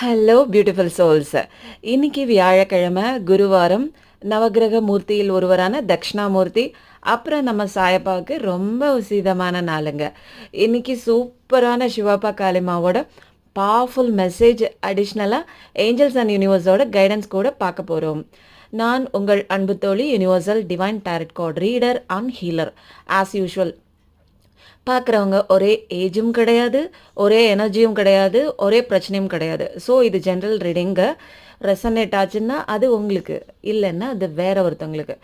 Hello beautiful souls இன்னைக்கு வியாழக்கிழமை குருவாரம் நவக்கிரக மூர்த்தியில் ஒருவரான தக்ஷணாமூர்த்தி அப்புறம் நம்ம சாயப்பாவுக்கு ரொம்ப உசிதமான நாளுங்க. இன்னைக்கு சூப்பரான சிவப்பா காளிமாவோட பவர்ஃபுல் மெசேஜ் அடிஷ்னலாக ஏஞ்சல்ஸ் அண்ட் யூனிவர்ஸோட கைடன்ஸ் கூட பார்க்க போகிறோம் நான் உங்கள் அன்பு தோழி universal divine tarot code reader and healer as usual பார்க்குறவங்க ஒரே ஏஜும் கிடையாது ஒரே எனர்ஜியும் கிடையாது ஒரே பிரச்சனையும் கிடையாது. ஸோ இது ஜென்ரல் ரீடிங்கு ரெசனேட் ஆச்சுன்னா அது உங்களுக்கு இல்லைன்னா அது வேற ஒருத்தவங்களுக்கு.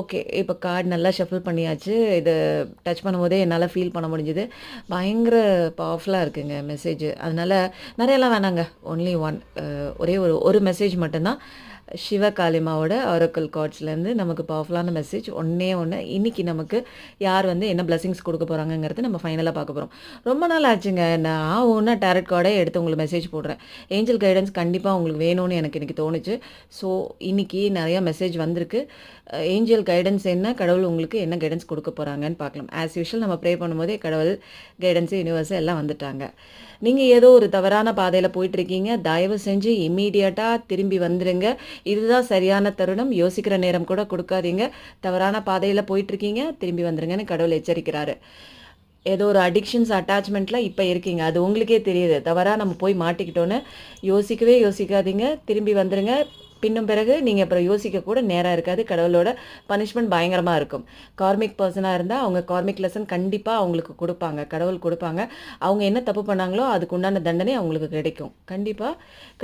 ஓகே இப்போ கார்டு நல்லா ஷஃபிள் பண்ணியாச்சு இது டச் பண்ணும்போதே என்னால் ஃபீல் பண்ண முடிஞ்சுது. பயங்கர பவர்ஃபுல்லாக இருக்குங்க மெசேஜ் அதனால் நிறையெல்லாம் வேணாங்க. ஒன்லி ஒன் ஒரே ஒரு ஒரு மெசேஜ் மட்டும்தான். சிவகாளிமாவோட காளிமாவோட கார்ட்ஸ்லேருந்து நமக்கு பவர்ஃபுல்லான மெசேஜ் ஒன்றே ஒன்று இன்னைக்கு நமக்கு யார் வந்து என்ன பிளஸிங்ஸ் கொடுக்க போகிறாங்கங்கிறது நம்ம ஃபைனலாக பார்க்க போகிறோம் ரொம்ப நாள் ஆச்சுங்க. நான் ஒன்றா டேரட் கார்டே எடுத்து உங்களுக்கு மெசேஜ் போடுறேன். ஏஞ்சல் கைடன்ஸ் கண்டிப்பாக உங்களுக்கு வேணும்னு எனக்கு இன்றைக்கி தோணுச்சு. ஸோ இன்னைக்கு நிறையா மெசேஜ் வந்திருக்கு. ஏஞ்சல் கைடன்ஸ் என்ன கடவுள் உங்களுக்கு என்ன கைடன்ஸ் கொடுக்க போகிறாங்கன்னு பார்க்கலாம். ஆஸ் யூஷுவல் நம்ம ப்ரே பண்ணும்போதே கடவுள் கைடன்ஸு யூனிவர்ஸு எல்லாம் வந்துட்டாங்க. நீங்கள் ஏதோ ஒரு தவறான பாதையில் போயிட்டுருக்கீங்க தயவு செஞ்சு இம்மீடியட்டாக திரும்பி வந்துடுங்க இதுதான் சரியான தருணம். யோசிக்கிற நேரம் கூட கொடுக்காதீங்க. தவறான பாதையில் போயிட்டுருக்கீங்க. திரும்பி வந்துருங்கன்னு கடவுள் எச்சரிக்கிறாரு. ஏதோ ஒரு அடிக்ஷன்ஸ் அட்டாச்மெண்ட்டில் இப்போ இருக்கீங்க. அது உங்களுக்கே தெரியுது. தவறாக நம்ம போய் மாட்டிக்கிட்டோன்னு யோசிக்கவே யோசிக்காதீங்க. திரும்பி வந்துடுங்க பின்னும் பிறகு நீங்கள் அப்புறம் யோசிக்க கூட நேரம் இருக்காது. கடவுளோட பனிஷ்மெண்ட் பயங்கரமாக இருக்கும். கார்மிக் பர்சனாக இருந்தால் அவங்க கார்மிக் லெசன் கண்டிப்பாக அவங்களுக்கு கொடுப்பாங்க. கடவுள் கொடுப்பாங்க. அவங்க என்ன தப்பு பண்ணாங்களோ அதுக்கு உண்டான தண்டனை அவங்களுக்கு கிடைக்கும். கண்டிப்பாக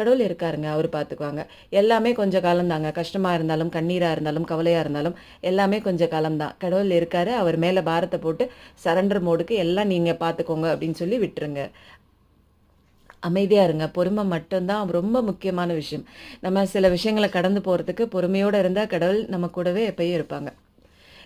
கடவுள் இருக்காருங்க. அவர் பார்த்துக்குவாங்க எல்லாமே கொஞ்சம் காலம்தாங்க கஷ்டமாக இருந்தாலும் கண்ணீராக இருந்தாலும் கவலையாக இருந்தாலும் எல்லாமே கொஞ்சம் காலம்தான் கடவுள் இருக்காரு. அவர் மேலே பாரத்தை போட்டு சரண்டர் மோடுக்கு எல்லாம் நீங்கள் பார்த்துக்கோங்க அப்படின்னு சொல்லி விட்டுருங்க. அமைதியாக இருங்க. பொறுமை மட்டும்தான் ரொம்ப முக்கியமான விஷயம். நம்ம சில விஷயங்களை கடந்து போகிறதுக்கு பொறுமையோடு இருந்தால் கடவுள் நம்ம கூடவே எப்பயும் இருப்பாங்க.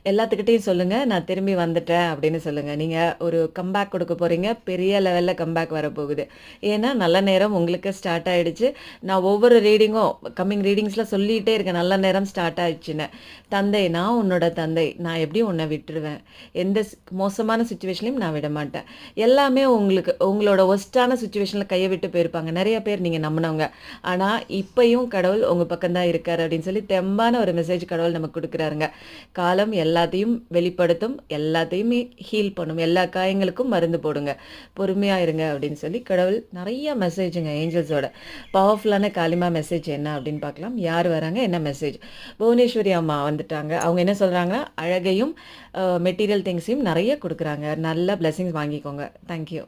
எல்லாத்துக்கிட்டையும் சொல்லுங்கள் நான் திரும்பி வந்துட்டேன் அப்படின்னு சொல்லுங்கள் நீங்கள் ஒரு கம்பேக் கொடுக்க போகிறீங்க பெரிய லெவலில் கம்பேக் வரப்போகுது. ஏன்னா நல்ல நேரம் உங்களுக்கு ஸ்டார்ட் ஆகிடுச்சு நான் ஒவ்வொரு ரீடிங்கும் கம்மிங் ரீடிங்ஸில் சொல்லிகிட்டே இருக்கேன். நல்ல நேரம் ஸ்டார்ட் ஆயிடுச்சுன்னு. தந்தை நான் உன்னோட தந்தை. நான் எப்படி உன்னை விட்டுருவேன். எந்த மோசமான சுச்சுவேஷன்லையும் நான் விட மாட்டேன். எல்லாமே உங்களுக்கு உங்களோட ஒஸ்ட்டான சுச்சுவேஷனில் கையை விட்டு போயிருப்பாங்க. நிறைய பேர் நீங்கள் நம்பினவங்க. ஆனால் இப்பையும் கடவுள் உங்கள் பக்கம் தான் இருக்கார் அப்படின்னு சொல்லி தெம்பான ஒரு மெசேஜ் கடவுள் நமக்கு கொடுக்குறாருங்க. காலம் எல்லாத்தையும் வெளிப்படுத்தும் எல்லாத்தையுமே ஹீல் பண்ணும். எல்லா காயங்களுக்கும் மருந்து போடுங்க. பொறுமையாக இருங்க அப்படின்னு சொல்லி கடவுள் நிறைய மெசேஜுங்க ஏஞ்சல்ஸோட பவர்ஃபுல்லான காலிமா மெசேஜ் என்ன அப்படின்னு பார்க்கலாம். யார் வராங்க? என்ன மெசேஜ் புவனேஸ்வரி அம்மா வந்துட்டாங்க. அவங்க என்ன சொல்கிறாங்கன்னா அழகையும் மெட்டீரியல் திங்ஸையும் நிறைய கொடுக்குறாங்க. நல்ல பிளெஸிங்ஸ் வாங்கிக்கோங்க. தேங்க்யூ